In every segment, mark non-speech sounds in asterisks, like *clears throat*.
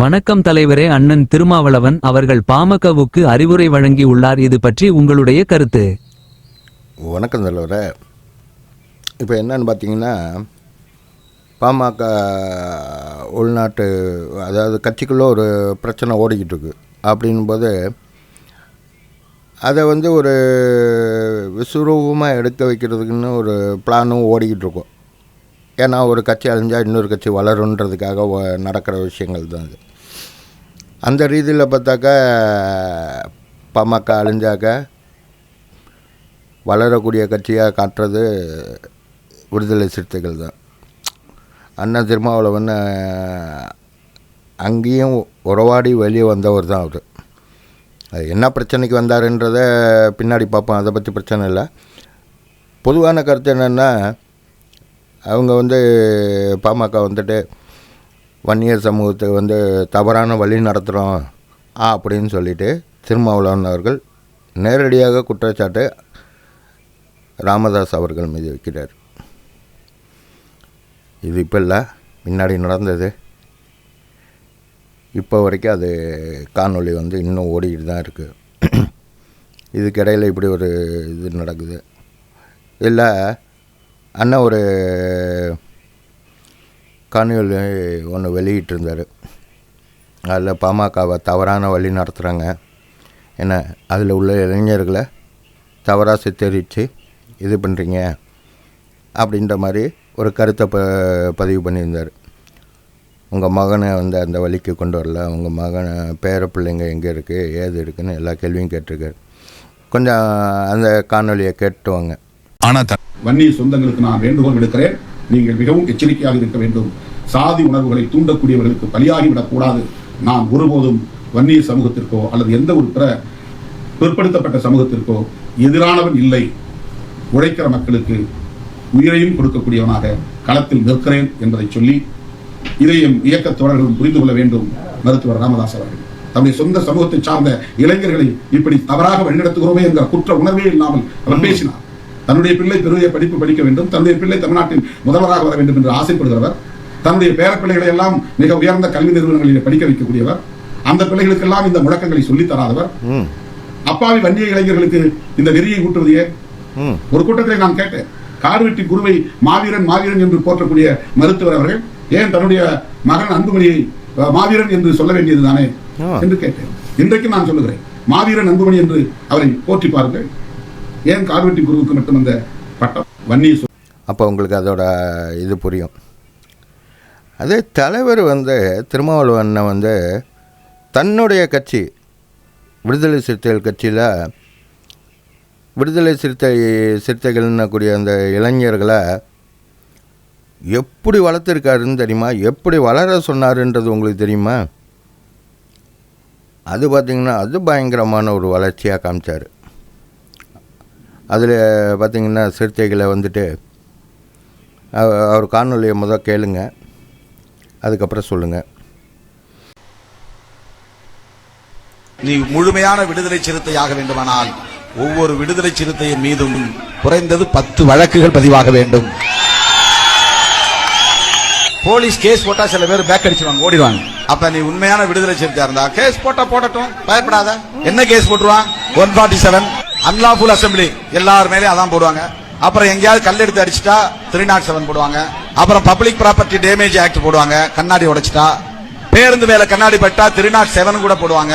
வணக்கம் தலைவரே அண்ணன் திருமாவளவன் அவர்கள் பாமகவுக்கு அறிவுரை வழங்கி உள்ளார். இது பற்றி உங்களுடைய கருத்து. வணக்கம் தலைவரே. இப்போ என்னன்னு பார்த்தீங்கன்னா பாமக உள்நாட்டு அதாவது கட்சிக்குள்ளே ஒரு பிரச்சனை ஓடிக்கிட்டு இருக்கு. அப்படின்போது அதை வந்து ஒரு விஸ்வரூபமாக எடுக்க வைக்கிறதுக்குன்னு ஒரு பிளானும் ஓடிக்கிட்டு இருக்கும். ஏன்னா ஒரு கட்சி அழிஞ்சால் இன்னொரு கட்சி வளருன்றதுக்காக நடக்கிற விஷயங்கள் தான் அது. அந்த ரீதியில் பார்த்தாக்கா பாமக அழிஞ்சாக்க வளரக்கூடிய கட்சியாக காட்டுறது விடுதலை சிறுத்தைகள் தான். அண்ணன் திருமாவளவன் அங்கேயும் உறவாடி வெளியே வந்தவர் தான் அவர். அது என்ன பிரச்சனைக்கு வந்தாருன்றத பின்னாடி பார்ப்போம். அதை பற்றி பிரச்சனை இல்லை. பொதுவான கருத்து என்னென்னா அவங்க வந்து பாமக வந்துட்டு வன்னியர் சமூகத்தை வந்து தவறான வழி நடத்துகிறோம் அப்படின்னு சொல்லிட்டு திருமாவளவன் அவர்கள் நேரடியாக குற்றச்சாட்டு ராமதாஸ் அவர்கள் மீது வைக்கிறார். இது இப்போ இல்லை முன்னாடி நடந்தது. இப்போ வரைக்கும் அது காணொளி வந்து இன்னும் ஓடிக்கிட்டு தான் இருக்குது *clears throat* இதுக்கிடையில் இப்படி ஒரு இது நடக்குது. இல்லை அண்ணன் ஒரு காணொலி ஒன்று வெளியிட்டிருந்தார். அதில் பாமகவை தவறான வழி நடத்துகிறாங்க என்ன அதில் உள்ள இளைஞர்களை தவறாக சித்தரித்து இது பண்ணுறீங்க அப்படின்ற மாதிரி ஒரு கருத்தை ப பதிவு பண்ணியிருந்தார். உங்கள் மகனை வந்து அந்த வழிக்கு கொண்டு வரல. உங்கள் மகனை பேர பிள்ளைங்க எங்கே இருக்குது ஏது இருக்குன்னு எல்லா கேள்வியும் கேட்டிருக்காரு. கொஞ்சம் அந்த காணொலியை கேட்டுவாங்க ஆனால் த- வன்னிய சொந்தங்களுக்கு நான் வேண்டுகோள் விடுக்கிறேன். நீங்கள் மிகவும் எச்சரிக்கையாக இருக்க வேண்டும். சாதி உணர்வுகளை தூண்டக்கூடியவர்களுக்கு பலியாகிவிடக் கூடாது நான் ஒருபோதும் வன்னிய சமூகத்திற்கோ அல்லது எந்த ஒரு பிற பிற்படுத்தப்பட்ட சமூகத்திற்கோ எதிரானவன் இல்லை. உழைக்கிற மக்களுக்கு உயிரையும் கொடுக்கக்கூடியவனாக களத்தில் நிற்கிறேன் என்பதை சொல்லி இதையும் இயக்கத் தோழர்களும் புரிந்து கொள்ள வேண்டும். மருத்துவர் ராமதாஸ் அவர்கள் தம்முடைய சொந்த சமூகத்தை சார்ந்த இளைஞர்களை இப்படி தவறாக வழிநடத்துகிறோமே என்கிற குற்ற உணர்வே இல்லாமல் அவர் பேசினார். தன்னுடைய பிள்ளை பெரிய படிப்பு படிக்க வேண்டும். தன்னுடைய பிள்ளை தமிழ்நாட்டின் முதல்வராக வர வேண்டும் என்று ஆசைப்படுகிறவர். தன்னுடைய பேரப்பிள்ளைகளை எல்லாம் மிக உயர்ந்த கல்வி நிறுவனங்களில் படிக்க வைக்கக்கூடியவர். அந்த பிள்ளைகளுக்கெல்லாம் இந்த முழக்கங்களை சொல்லித் தராதவர். அப்பாவி வன்னிய இளைஞர்களுக்கு இந்த வெறியை ஊட்டுவது ஏன் ம். ஒரு கூட்டத்தில் நான் கேட்டேன். கார்வெட்டி குருவை மாவீரன் மாவீரன் என்று போற்றக்கூடிய மருத்துவர் அவர்கள் ஏன் தன்னுடைய மகன் அன்புமணியை மாவீரன் என்று சொல்ல வேண்டியதுதானே? ஆ. என்று கேட்டேன். இன்றைக்கு நான் சொல்லுகிறேன். மாவீரன் அன்புமணி என்று அவரை போற்றி பாருங்கள். ஏன் கார்வெட்டி குருவுக்கு மட்டும் அந்த பட்டம்? வன்னிய சொல். அப்போ உங்களுக்கு அதோட இது புரியும். அதே தலைவர் வந்து திருமாவளவன் வந்து தன்னுடைய கட்சி விடுதலை சிறுத்தைகள் கட்சியில் விடுதலை சிறுத்தை சிறுத்தைகள்னு கூடிய அந்த இளைஞர்களை எப்படி வளர்த்துருக்காருன்னு தெரியுமா? எப்படி வளர சொன்னாருன்றது உங்களுக்கு தெரியுமா? அது பார்த்திங்கன்னா அது பயங்கரமான ஒரு வளர்ச்சியாக காமிச்சார். அதில் பார்த்திங்கன்னா சிறுத்தைகளை வந்துட்டு அவர் காணொலியை முதல் கேளுங்க. அதுக்கப்புறம் சொல்லுங்கள் நீ முழுமையான விடுதலை சிறுத்தையாக வேண்டுமானால் ஒவ்வொரு விடுதலை சிறுத்தையின் மீதும் குறைந்தது பத்து வழக்குகள் பதிவாக வேண்டும். போலீஸ் கேஸ் போட்டா சில பேர் பேக் அடிச்சிருவாங்க ஓடிடுவாங்க. அப்ப நீ உண்மையான விடுதலை சிறுத்தையா இருந்தா கேஸ் போட்டா போடட்டும் பயப்படாத. என்ன கேஸ் போட்டுருவான்? One forty seven unlawful assembly. எல்லார் மேலயும் அதான் போடுவாங்க. அப்புறம் எங்கேயாவது கல் எடுத்து அடிச்சிட்டா த்ரீ நாட் செவன் போடுவாங்க. அப்புறம் பப்ளிக் ப்ராப்பர்ட்டி டேமேஜ் ஆக்ட் போடுவாங்க. கண்ணாடி உடைச்சிட்டா. பேருந்து மேல கண்ணாடி பட்டா த்ரீ நாட் செவன் கூட போடுவாங்க.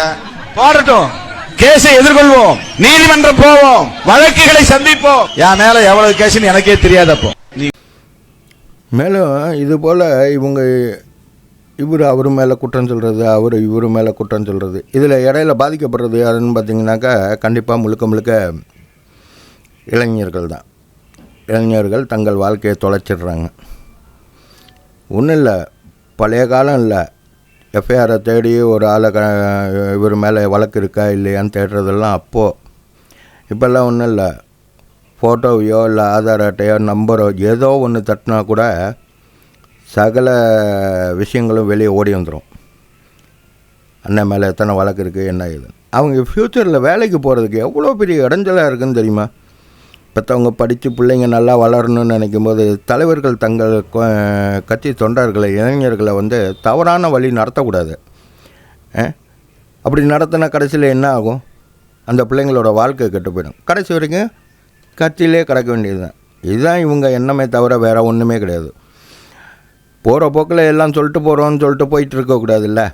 போடட்டும். கேஸை எதிர்கொள்வோம். நீதிமன்றம் போவோம். வழக்குகளை சந்திப்போம். என் மேல எவ்வளவு கேஸ்னு எனக்கே தெரியாது அப்போ. நீ மேலும் இது போல் இவங்க இவர் அவர் மேலே குற்றம் சொல்கிறது அவர் இவர் மேலே குற்றம் சொல்கிறது இதில் இடையில பாதிக்கப்படுறது யாருன்னு பார்த்தீங்கன்னாக்கா கண்டிப்பாக முழுக்க முழுக்க இளைஞர்கள் தான். இளைஞர்கள் தங்கள் வாழ்க்கையை தொலைச்சிடுறாங்க. ஒன்றும் இல்லை பழைய காலம் இல்லை. எஃப்ஐஆரை தேடி ஒரு ஆளை க இவர் மேலே வழக்கு இருக்கா இல்லையான்னு தேடுறதெல்லாம் அப்போது இப்போல்லாம் ஒன்றும் இல்லை. ஃபோட்டோவையோ இல்லை ஆதார் அட்டையோ நம்பரோ ஏதோ ஒன்று தட்டினா கூட சகல விஷயங்களும் வெளியே ஓடி வந்துடும் அண்ணன் மேலே எத்தனை வழக்கு இருக்குது என்ன இது அவங்க ஃப்யூச்சரில் வேலைக்கு போகிறதுக்கு எவ்வளோ பெரிய இடைஞ்சலாக இருக்குன்னு தெரியுமா? பெற்றவங்க படித்து பிள்ளைங்க நல்லா வளரணும்னு நினைக்கும் போது தலைவர்கள் தங்கள் கட்சி தொண்டர்களை இளைஞர்களை வந்து தவறான வழி நடத்தக்கூடாது. ஆ? அப்படி நடத்தினா கடைசியில் என்ன ஆகும்? அந்த பிள்ளைங்களோட வாழ்க்கை கெட்டு போயிடும். கடைசி வரைக்கும் கட்சியிலே கிடக்க வேண்டியது தான் இதுதான் இவங்க எண்ணமே தவிர வேறு ஒன்றுமே கிடையாது. போகிற போக்கில் எல்லாம் சொல்லிட்டு போகிறோன்னு சொல்லிட்டு போயிட்டு இருக்கக்கூடாதுல்ல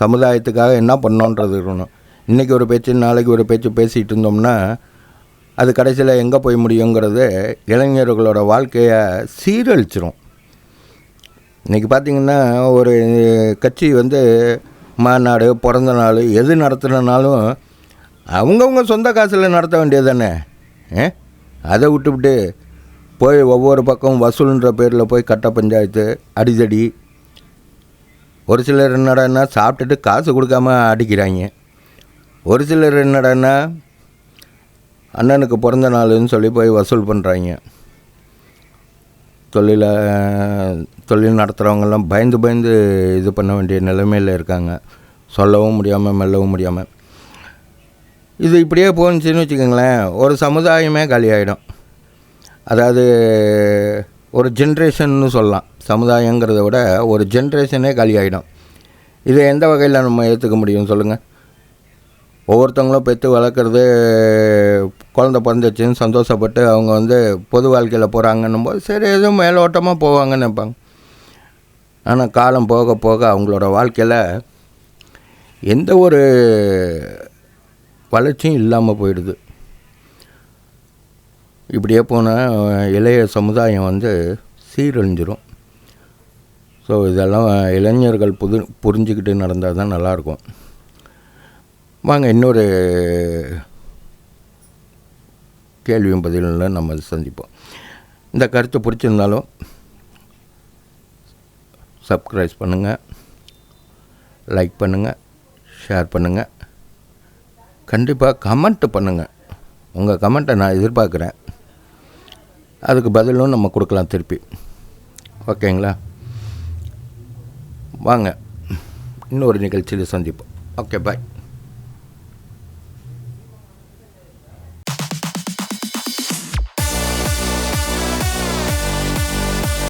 சமுதாயத்துக்காக என்ன பண்ணோன்றது இருக்கணும். இன்றைக்கி ஒரு பேச்சு நாளைக்கு ஒரு பேச்சு பேசிகிட்டு இருந்தோம்னா அது கடைசியில் எங்கே போய் முடியுங்கிறது இளைஞர்களோட வாழ்க்கையை சீரழிச்சிரும். இன்றைக்கி பார்த்திங்கன்னா ஒரு கட்சி வந்து மாநாடு பிறந்த நாள் எது நடத்துனாலும் அவங்கவுங்க சொந்த காசில் நடத்த வேண்டியது தானே? ஏ? அதை விட்டுவிட்டு போய் ஒவ்வொரு பக்கம் வசூல்ன்ற பேரில் போய் கட்ட பஞ்சாயத்து அடிதடி. ஒரு சிலர் என்னடான்னா சாப்பிட்டுட்டு காசு கொடுக்காம அடிக்கிறாங்க. ஒரு சிலர் என்னடான்னா அண்ணனுக்கு பிறந்த நாளுன்னு சொல்லி போய் வசூல் பண்ணுறாங்க தொழில தொழில் நடத்துகிறவங்கெல்லாம் பயந்து பயந்து இது பண்ண வேண்டிய நிலைமையில் இருக்காங்க. சொல்லவும் முடியாமல் மெல்லவும் முடியாமல் இது இப்படியே போணுச்சுன்னு வச்சுக்கோங்களேன். ஒரு சமுதாயமே காலியாகிடும் அதாவது ஒரு ஜென்ரேஷன்னு சொல்லலாம். சமுதாயங்கிறத விட ஒரு ஜென்ரேஷனே காலியாயிடும் இதை எந்த வகையில் நம்ம ஏற்றுக்க முடியும் சொல்லுங்கள் ஒவ்வொருத்தவங்களும் பெற்று வளர்க்குறது குழந்த பிறந்துச்சுன்னு சந்தோஷப்பட்டு அவங்க வந்து பொது வாழ்க்கையில் போகிறாங்கன்னும் போது சரி எதுவும் மேலோட்டமாக போவாங்கன்னு நினைப்பாங்க. ஆனால் காலம் போக போக அவங்களோட வாழ்க்கையில் எந்த ஒரு வளர்ச்சியும் இல்லாமல் போயிடுது. இப்படியே போனால் இளைய சமுதாயம் வந்து சீரழிஞ்சிரும். ஸோ இதெல்லாம் இளைஞர்கள் புது புரிஞ்சுக்கிட்டு நடந்தால் தான் நல்லாயிருக்கும். வாங்க இன்னொரு கேள்வியும் பதிலில் நம்ம சந்திப்போம். இந்த கருத்து பிடிச்சிருந்தாலும் சப்ஸ்கிரைப் பண்ணுங்கள் லைக் பண்ணுங்கள் ஷேர் பண்ணுங்கள் கண்டிப்பாக கமெண்ட்டு பண்ணுங்கள் உங்கள் கமெண்ட்டை நான் எதிர்பார்க்குறேன். அதுக்கு பதிலும் நம்ம கொடுக்கலாம் திருப்பி. ஓகேங்களா? வாங்க. இன்னொரு நிகழ்ச்சியில் சந்திப்போம். Okay bye.